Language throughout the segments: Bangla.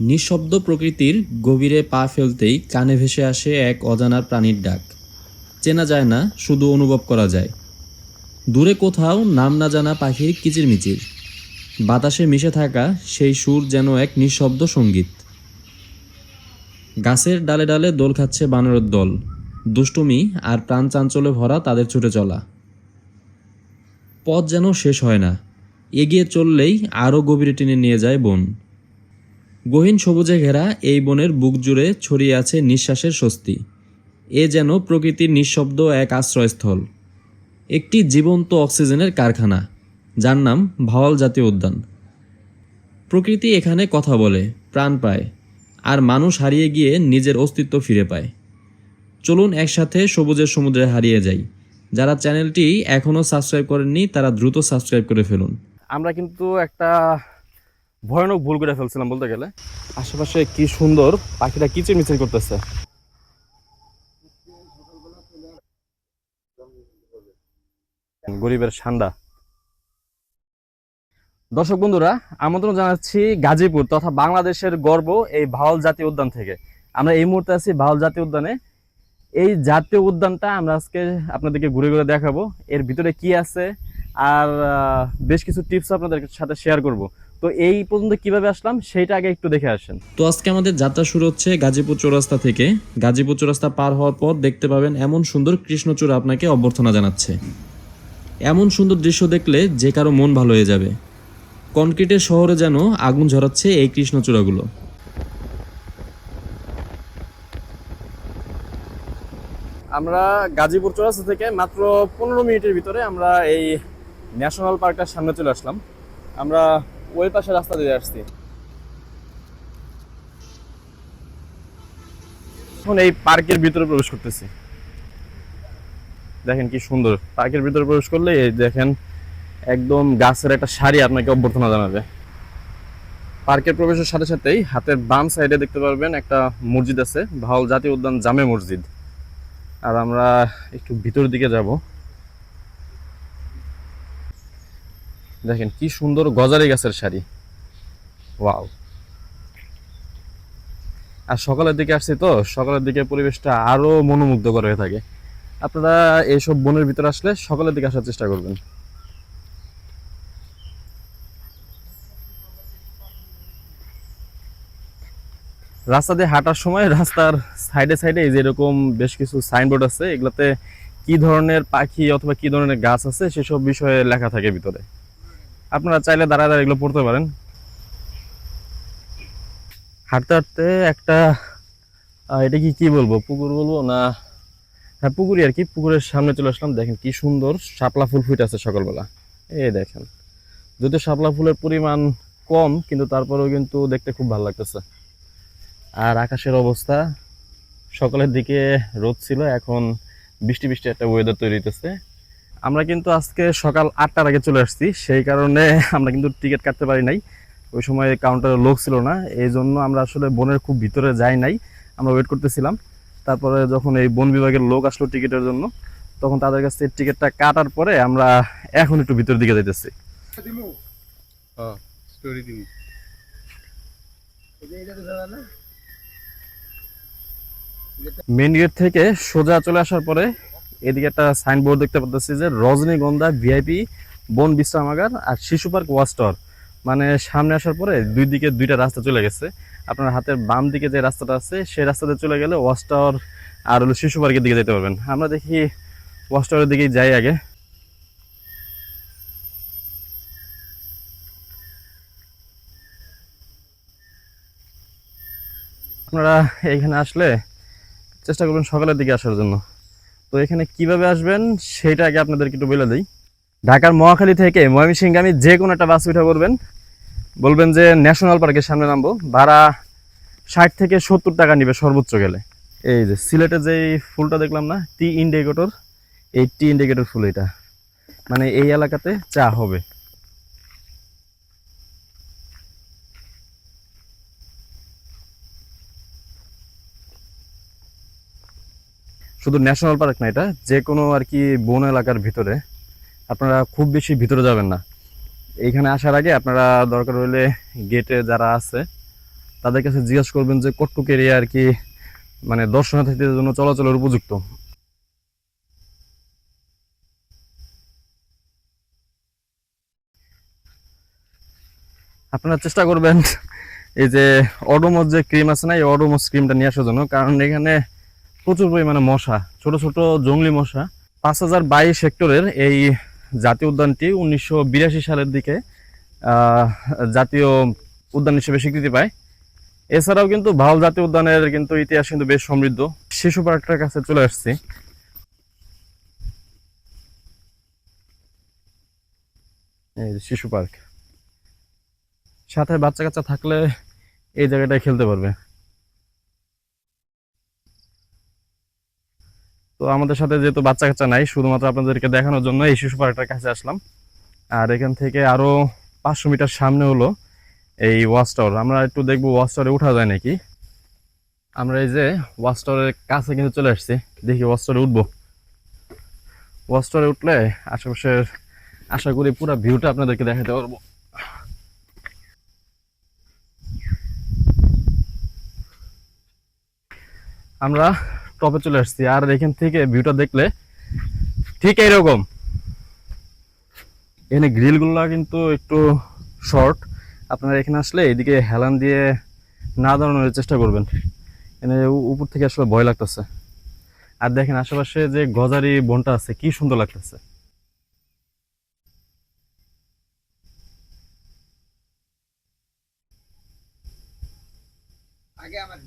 নিঃশব্দ প্রকৃতির গভীরে পা ফেলতেই কানে ভেসে আসে এক অজানার প্রাণীর ডাক। চেনা যায় না, শুধু অনুভব করা যায়। দূরে কোথাও নাম না জানা পাখির কিচিরমিচির। বাতাসে মিশে থাকা সেই সুর যেন এক নিঃশব্দ সংগীত। গাছের ডালে ডালে দোল খাচ্ছে বানরের দল। দুষ্টুমি আর প্রাণ চাঞ্চলে ভরা তাদের ছুটে চলা। পথ যেন শেষ হয় না। এগিয়ে চললেই আরও গভীরে টেনে নিয়ে যায় বন। গহীন সবুজে ঘেরা এই বনের বুক জুড়ে ছড়িয়ে আছে নিঃশ্বাসের স্বস্তি। এ যেন প্রকৃতির নিঃশব্দ এক আশ্রয়স্থল। একটি জীবন্ত অক্সিজেনের কারখানা, যার নাম ভাওয়াল জাতীয় উদ্যান। প্রকৃতি এখানে কথা বলে, প্রাণ পায়, আর মানুষ হারিয়ে গিয়ে নিজের অস্তিত্ব ফিরে পায়। চলুন একসাথে সবুজের সমুদ্রে হারিয়ে যাই। যারা চ্যানেলটি এখনও সাবস্ক্রাইব করেননি, তারা দ্রুত সাবস্ক্রাইব করে ফেলুন। আমরা কিন্তু একটা ভয়ানক ভুল করে ফেলছিলাম বলতে গেলে। আশেপাশে কি সুন্দর পাখিরা কিচির মিচির করতেছে? গরিবের ঠান্ডা দর্শক বন্ধুরা, আমন্ত্রণ জানাচ্ছি গাজীপুর তথা বাংলাদেশের গর্ব এই ভাওয়াল জাতীয় উদ্যান থেকে। আমরা এই মুহূর্তে আছি ভাওয়াল জাতীয় উদ্যানে। এই জাতীয় উদ্যানটা আমরা আজকে আপনাদেরকে ঘুরে ঘুরে দেখাবো। এর ভিতরে কি আছে? আর বেশ কিছু টিপস আপনাদের সাথে শেয়ার করব। তো এই পর্যন্ত কীভাবে আসলাম সেটা আগে একটু দেখে আসেন। তো আজকে আমাদের যাত্রা শুরু হচ্ছে গাজীপুর চৌরাস্তা থেকে। গাজীপুর চৌরাস্তা পার হওয়ার পর দেখতে পাবেন এমন সুন্দর কৃষ্ণচূড়া আপনাকে অভ্যর্থনা জানাচ্ছে। এমন সুন্দর দৃশ্য দেখলে যে কারও মন ভালো হয়ে যাবে। কনক্রিটের শহরে যেন আগুন ঝরাচ্ছে এই কৃষ্ণচূড়াগুলো। আমরা গাজীপুর চৌরাস্তা থেকে মাত্র পনেরো মিনিটের ভিতরে আমরা এই ন্যাশনাল পার্কটার সামনে চলে আসলাম। আমরা ওই পাশে রাস্তা দিয়ে আসছি। এখন এই পার্কের ভিতরে প্রবেশ করতেছি। দেখেন কি সুন্দর। পার্কের ভিতরে প্রবেশ করলে দেখেন একদম গাছের একটা শাড়ি আপনাকে অভ্যর্থনা জানাবে। পার্কের প্রবেশের সাথে সাথেই হাতের বাম সাইডে দেখতে পারবেন একটা মসজিদ আছে ভাওল জাতীয় উদ্যান জামে মসজিদ। আর আমরা একটু ভিতর দিকে যাব। দেখেন, কি সুন্দর গজারি গাছের শাড়ি। ওয়াও। আর সকালের দিকে আসছি তো, সকালের দিকে পরিবেশটা আরও মনোমুগ্ধকর হয়ে থাকে। আপনারা এইসব বনের ভিতরে আসলে সকালের দিকে আসার চেষ্টা করবেন। রাস্তা দিয়ে হাঁটার সময় রাস্তার সাইডে সাইডে এই যে এরকম বেশ কিছু সাইনবোর্ড আছে, এগুলাতে কি ধরনের পাখি অথবা কি ধরনের গাছ আছে, সেসব বিষয়ে লেখা থাকে ভিতরে। আপনারা চাইলে দাঁড়ায় দাঁড়ায় এগুলো পড়তে পারেন। হাঁটতে হাঁটতে একটা এটা কি কি বলব, পুকুর বলব না? হ্যাঁ পুকুরই আর কি, পুকুরের সামনে চলে আসলাম। দেখেন কি সুন্দর শাপলা ফুল ফুটে আছে সকালবেলা। এই দেখেন, যদিও শাপলা ফুলের পরিমাণ কম, কিন্তু তারপরেও কিন্তু দেখতে খুব ভালো লাগতেছে। আর আকাশের অবস্থা, সকালের দিকে রোদ ছিল, এখন বৃষ্টি বৃষ্টি একটা ওয়েদার তৈরি হইতেছে। আমরা কিন্তু আজকে সকাল আটটার আগে চলে আসছি। সেই কারণে আমরা কিন্তু টিকিট কাটতে পারি নাই। ওই সময় কাউন্টারে লোক ছিল না। এই জন্য আমরা আসলে বনের খুব ভিতরে যাই নাই। আমরা ওয়েট করতেছিলাম। তারপরে যখন এই বন বিভাগের লোক আসলো টিকিটের জন্য তখন তাদের কাছ থেকে টিকিটটা কাটার পরে আমরা এখন একটু ভিতরের দিকে যাইতেছি। মেন গেট থেকে সোজা চলে আসার পরে এদিকে একটা সাইনবোর্ড দেখতে পাচ্ছি যে রজনীগন্ধা ভিআইপি বন বিশ্রামাগার আর শিশু পার্ক ওয়াস্টর মানে সামনে আসার পরে দুই দিকে দুইটা রাস্তা চলে গেছে। আপনার হাতের বাম দিকে যে রাস্তাটা আছে, সেই রাস্তাতে চলে গেলে ওয়াচ টাওয়ার আর হলো শিশু পার্কের দিকে যেতে পারবেন। আমরা দেখি ওয়াচ টাওয়ারের দিকেই যাই আগে। আপনারা এখানে আসলে চেষ্টা করবেন সকালের দিকে আসার জন্য। তো এখানে কীভাবে আসবেন সেটা আগে আপনাদেরকে একটু বলে দিই। ঢাকার মহাখালী থেকে ময়মনসিংগামী যে কোনো একটা বাস উঠে করবেন বলবেন যে ন্যাশনাল পার্কের সামনে নামবো। ভাড়া ষাট থেকে সত্তর টাকা নিবে সর্বোচ্চ গেলে। এই যে সিলেটে যে ফুলটা দেখলাম না, টি ইন্ডিকেটর, এই টি ইন্ডিকেটর ফুল এটা। মানে এই এলাকাতে চা হবে। শুধু ন্যাশনাল পার্ক না এটা যে কোনো আর কি বন এলাকার ভিতরে। আপনারা খুব বেশি ভিতরে যাবেন না। এইখানে আসার আগে আপনারা দরকার হলে গেটে যারা আছে, তাদের কাছে জিজ্ঞেস করবেন যে কটুক এরিয়া আর কি মানে দর্শনার্থীদের জন্য চলাচলের উপযুক্ত। আপনারা চেষ্টা করবেন এই যে অডোমস যে ক্রিম আছে না, এই অডোমস ক্রিমটা নিয়ে আসার জন্য, কারণ এখানে প্রচুর পরিমাণে মশা, ছোট ছোট জঙ্গলি মশা। পাঁচ হাজার বাইশ হেক্টরের এই জাতীয় উদ্যানটি উনিশশো বিরাশি সালের দিকে জাতীয় উদ্যান হিসেবে স্বীকৃতি পায়। এছাড়াও কিন্তু ভালো জাতীয় উদ্যানের কিন্তু ইতিহাস কিন্তু বেশ সমৃদ্ধ। শিশু পার্কটার কাছে চলে আসছি। শিশু পার্ক। সাথে বাচ্চা কাচ্চা থাকলে এই জায়গাটায় খেলতে পারবে। তো আমাদের সাথে যেহেতু বাচ্চা কাচ্চা নাই, শুধুমাত্র আপনাদেরকে দেখানোর জন্য এই শিশু পার্কটার কাছে আসলাম। আর এখান থেকে আরও পাঁচশো মিটার সামনে হলো এই ওয়াচ টাওয়ার। আমরা একটু দেখব ওয়াচ টাওয়ারে উঠা যায় নাকি? আমরা এই যে ওয়াচ টাওয়ারের কাছে কিন্তু চলে আসছি। দেখি ওয়াচ টাওয়ারে উঠবো। ওয়াচ টাওয়ারে উঠলে আশেপাশের আশা করি পুরো ভিউটা আপনাদেরকে দেখাতে পারব। আমরা টপে চলে আসছি। আর এখান থেকে ভিউটা দেখলে ঠিক এইরকম। এখানে গ্রিলগুলো কিন্তু একটু শর্ট আপনারা এখানে আসলে এদিকে হেলান দিয়ে না দাঁড়ানোর চেষ্টা করবেন। এখানে উপর থেকে আসলে ভয় লাগতেছে। আর দেখেন আশেপাশে যে গজারি বনটা আছে, কি সুন্দর লাগতেছে। আগে আমার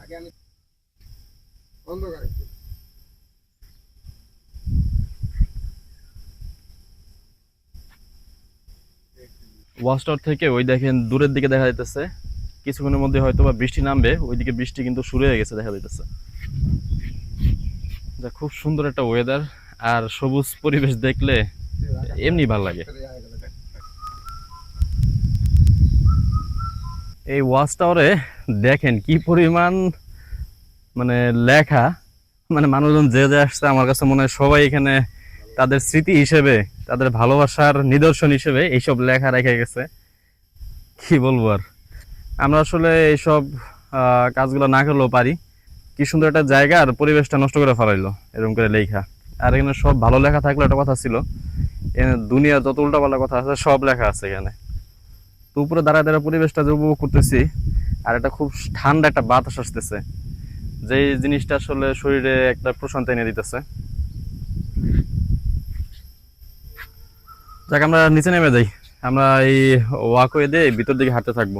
আগে আমি অন্ধকার একটু। ওয়াচ টাওয়ার থেকে ওই দেখেন দূরের দিকে দেখা যাইতেছে। কিছুক্ষণের মধ্যে হয়তো বা বৃষ্টি নামবে, ওইদিকে বৃষ্টি কিন্তু শুরু হয়ে গেছে, দেখা যাইতেছে। যা খুব সুন্দর একটা ওয়েদার আর সবুজ পরিবেশ দেখলে এমনি ভালো লাগে। এই ওয়াচ টাওয়ারে দেখেন কি পরিমাণ মানে লেখা মানে মানুষজন যে যে আসছে, আমার কাছে মনে হয় সবাই এখানে তাদের স্মৃতি হিসেবে, তাদের ভালোবাসার নিদর্শন হিসেবে এইসব লেখা রেখে গেছে। কি বলব আর? আমরা আসলে এইসব কাজগুলো না করলেও পারি। কি সুন্দর একটা জায়গা আর পরিবেশটা নষ্ট করে ফেলাইলো, এরকম করে লেখা। আর এখানে সব ভালো লেখা থাকলে একটা কথা ছিল, এখানে দুনিয়ার যত উল্টাপাল্টা কথা আছে, সব লেখা আছে এখানে। তো উপরে দাঁড়ায় দাঁড়ায় পরিবেশটা যে উপভোগ করতেছি, আর একটা খুব ঠান্ডা একটা বাতাস আসতেছে। যে জিনিসটা আসলে শরীরে একটা প্রশান্তি এনে দিতেছে। যাক, আমরা নিচে নেমে যাই। আমরা এই ওয়াকওয়ে দিয়ে ভিতর দিকে হাঁটতে থাকব।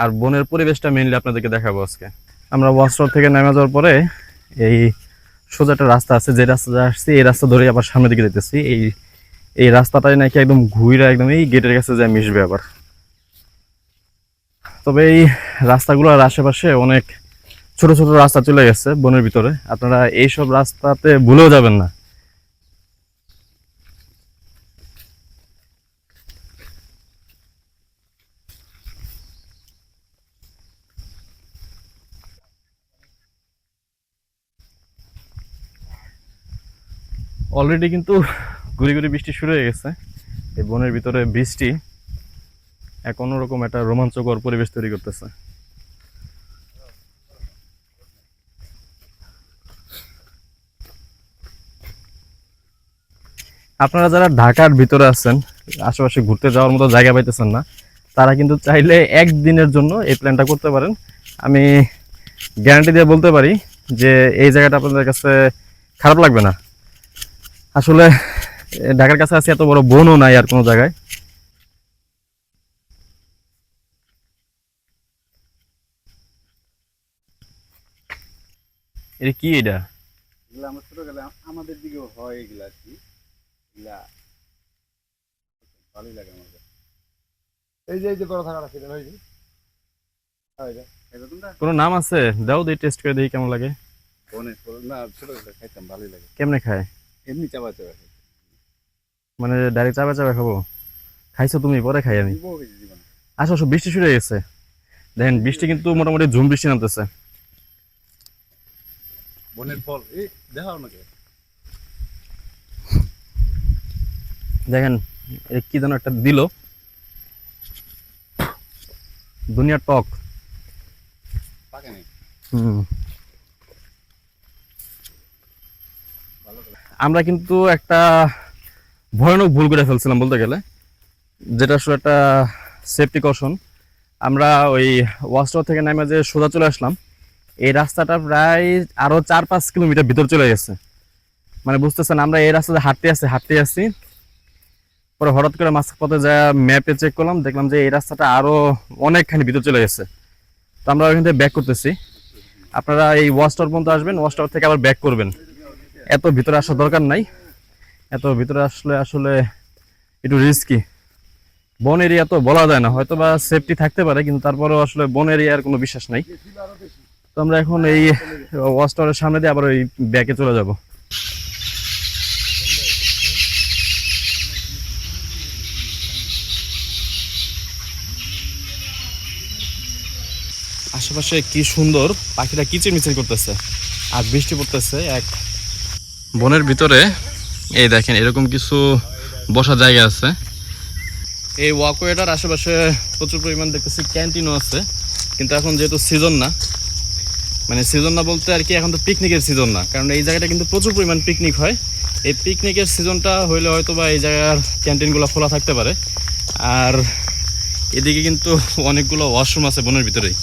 আর বনের পরিবেশটা মেইনলি আপনাদেরকে দেখাবো আজকে। আমরা ওয়াশরোড থেকে নেমে যাওয়ার পরে এই সোজা একটা রাস্তা আছে, যে রাস্তা আসছি, এই রাস্তা ধরে আবার সামনের দিকে যেতেছি এই এই রাস্তাটাই নাকি একদম ঘুরে একদম এই গেটের কাছে যায় মিশবে আবার। তবে এই রাস্তাগুলোর আশেপাশে অনেক ছোট ছোট রাস্তা চলে গেছে বনের ভিতরে। আপনারা এইসব রাস্তাতে ভুলেও যাবেন না। অলরেডি কিন্তু গুড়ি গুড়ি বৃষ্টি শুরু হয়ে গেছে। এই বনের ভিতরে বৃষ্টি এক অন্যরকম একটা রোমাঞ্চকর পরিবেশ তৈরি করতেছে। আপনারা যারা ঢাকার ভিতরে আছেন, আশেপাশে ঘুরতে যাওয়ার মতো জায়গা পাইতেছেন না, তারা কিন্তু চাইলে একদিনের জন্য এই প্ল্যানটা করতে পারেন। আমি গ্যারান্টি দিয়ে বলতে পারি যে এই জায়গাটা আপনাদের কাছে খারাপ লাগবে না। আসলে, ঢাকার কাছে আছে, এত বড় বনও নাই আর কোনো জায়গায়। এটা কি এটা? আমাদের দিকেও হয় এগুলা কি। এগুলা ভালোই লাগে আমার এই যে এই যে বড় থাকাটা সেটা হয় যে কোনো নাম আছে? দাও দিয়ে টেস্ট করে দেখি কেমন লাগে। না ছোটবেলা খাইতাম ভালোই লাগে। কেমনে খায়? এমনি চাবা চাবা খাই মানে ডাইরেক্ট চাপা চাপা খাব? খাইছো তুমি পরে খাই আমি। আসো আসো বৃষ্টি শুরু হয়ে গেছে। দেখেন বৃষ্টি কিন্তু মোটামুটি ঝুম বৃষ্টি নামতেছে। বনের ফল। এই দেখাও নাকি দেখেন কি যেন একটা দিল। দুনিয়ার টক। আমরা কিন্তু একটা ভয়ানক ভুল করে ফেলছিলাম বলতে গেলে যেটা আসলে একটা সেফটি কশন আমরা ওই ওয়াস্টার থেকে নামে যে সোজা চলে আসলাম এই রাস্তাটা প্রায় আরও চার পাঁচ কিলোমিটার ভিতর চলে গেছে। মানে বুঝতেছেন আমরা এই রাস্তাতে হাঁটতে আসছি হাঁটতে আসছি পরে হঠাৎ করে মাঝ পথে যা ম্যাপে চেক করলাম, দেখলাম যে এই রাস্তাটা আরও অনেকখানি ভিতর চলে গেছে। তো আমরা ওইখান থেকে ব্যাক করতেছি। আপনারা এই ওয়াচ টাওয়ার পর্যন্ত আসবেন ওয়াচ টাওয়ার থেকে আবার ব্যাক করবেন। এত ভিতরে আসার দরকার নাই। এত ভিতরে আসলে আসলে একটু রিস্কি বন এরিয়া তো বলা যায় না হয়তো বা সেফটি থাকতে পারে, কিন্তু তারপরেও আসলে বন এরিয়ার কোনো বিশ্বাস নাই। তো আমরা এখন এই ওয়াচ টাওয়ারের সামনে দিয়ে আবার ওই ব্যাকে চলে যাব। আশেপাশে কি সুন্দর পাখিরা কিচিরমিচির করতেছে? আর বৃষ্টি পড়তেছে, এক বনের ভিতরে, এই দেখেন, এরকম কিছু বসার জায়গা আছে। এই ওয়াকওয়েটার আশেপাশে প্রচুর পরিমাণ দেখতেছি ক্যান্টিনও আছে, কিন্তু এখন যেহেতু সিজন না মানে সিজন না বলতে আর কি এখন তো পিকনিকের সিজন না, কারণ এই জায়গাটা কিন্তু প্রচুর পরিমাণ পিকনিক হয়। এই পিকনিকের সিজনটা হইলে হয়তো বা এই জায়গার ক্যান্টিনগুলো খোলা থাকতে পারে। আর এদিকে কিন্তু অনেকগুলো ওয়াশরুম আছে বনের ভিতরেই।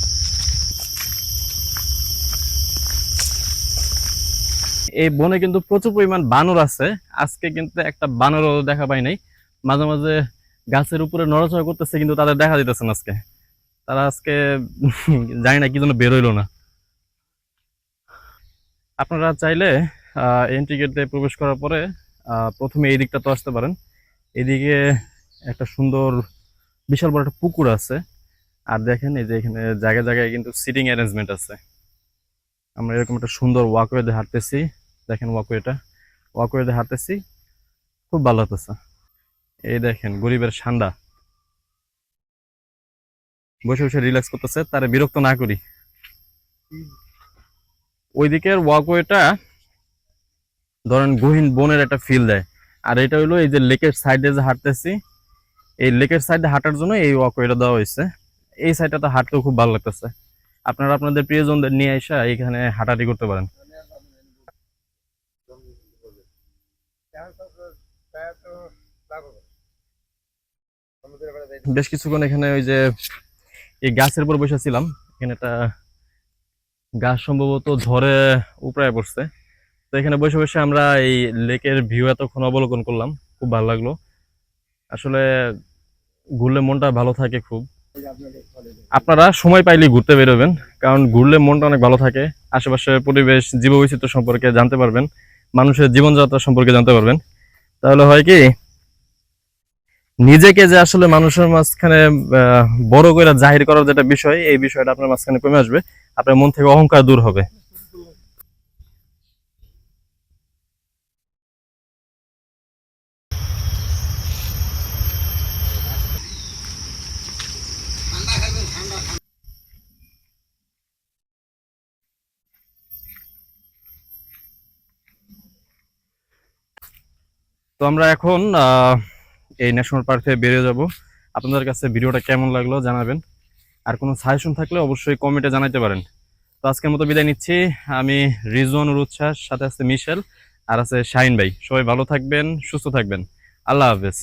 এই বনে কিন্তু প্রচুর পরিমাণ বানর আছে। আজকে কিন্তু একটা বানরও দেখা পাই নাই। মাঝে মাঝে গাছের উপরে নড়াচড়া করতেছে, কিন্তু তাদের দেখা দিতেছে না আজকে। তারা আজকে জানি না কি জন্য বেরোইলো না। আপনারা চাইলে এন্ট্রি গেট প্রবেশ করার পরে প্রথমে এই দিকটা তো আসতে পারেন। এদিকে একটা সুন্দর, বিশাল বড় একটা পুকুর আছে। আর দেখেন এই যে এখানে জায়গায় জায়গায় কিন্তু সিটিং অ্যারেঞ্জমেন্ট আছে। আমরা এরকম একটা সুন্দর ওয়াকওয়েতে হাঁটতেছি। দেখেন ওয়াকওয়েটা। ওয়াকওয়েতে হাঁটতেছি, খুব ভালো লাগতেছে এই দেখেন, গরিবের ঠান্ডা বসে বসে রিল্যাক্স করতেছে, তারে বিরক্ত না করি। ওই দিকের ওয়াকওয়েটা ধরেন গহীন বনের একটা ফিল দেয়। আর এটা হলো এই যে লেকের সাইডে যে হাঁটতেছি, এই লেকের সাইডে হাঁটার জন্য এই ওয়াকওয়েটা দেওয়া হয়েছে। এই সাইডটাতে হাঁটতেও খুব ভালো লাগতেছে। আপনারা আপনাদের প্রিয়জনদের নিয়ে এসে এখানে হাঁটাহাঁটি করতে পারেন। বেশ কিছুক্ষণ এখানে ওই যে এই গাছের উপর বসেছিলাম এখানে একটা গাছ সম্ভবত ঝড়ে উপড়ায় পড়ছে। তো এখানে বসে বসে আমরা এই লেকের ভিউ এতক্ষণ অবলোকন করলাম। খুব ভালো লাগল। আসলে ঘুরলে মনটা ভালো থাকে খুব। আপনারা সময় পাইলে ঘুরতে বেরোবেন, কারণ ঘুরলে মনটা অনেক ভালো থাকে। আশেপাশে পরিবেশ, জীববৈচিত্র্য সম্পর্কে জানতে পারবেন। মানুষের জীবনযাত্রা সম্পর্কে জানতে পারবেন। তাহলে হয় কি, নিজেকে যে আসলে মানুষের মাঝখানে বড় করে জাহির করার যেটা বিষয়, এই বিষয়টা আপনার মাঝখানে কমে আসবে। আপনার মন থেকে অহংকার দূর হবে। তো আমরা এখন এই ন্যাশনাল পার্ক থেকে বেরিয়ে যাব। আপনাদের কাছে ভিডিওটা কেমন লাগল জানাবেন। আর কোনো সাজেশন থাকলে অবশ্যই কমেন্টে জানাতে পারেন। তো আজকের মতো বিদায় নিচ্ছি। আমি রিজওয়ানুর উচ্ছ্বাস সাথে আছে মিশেল, আর আছে শাহিন ভাই। সবাই ভালো থাকবেন, সুস্থ থাকবেন। আল্লাহ হাফেজ।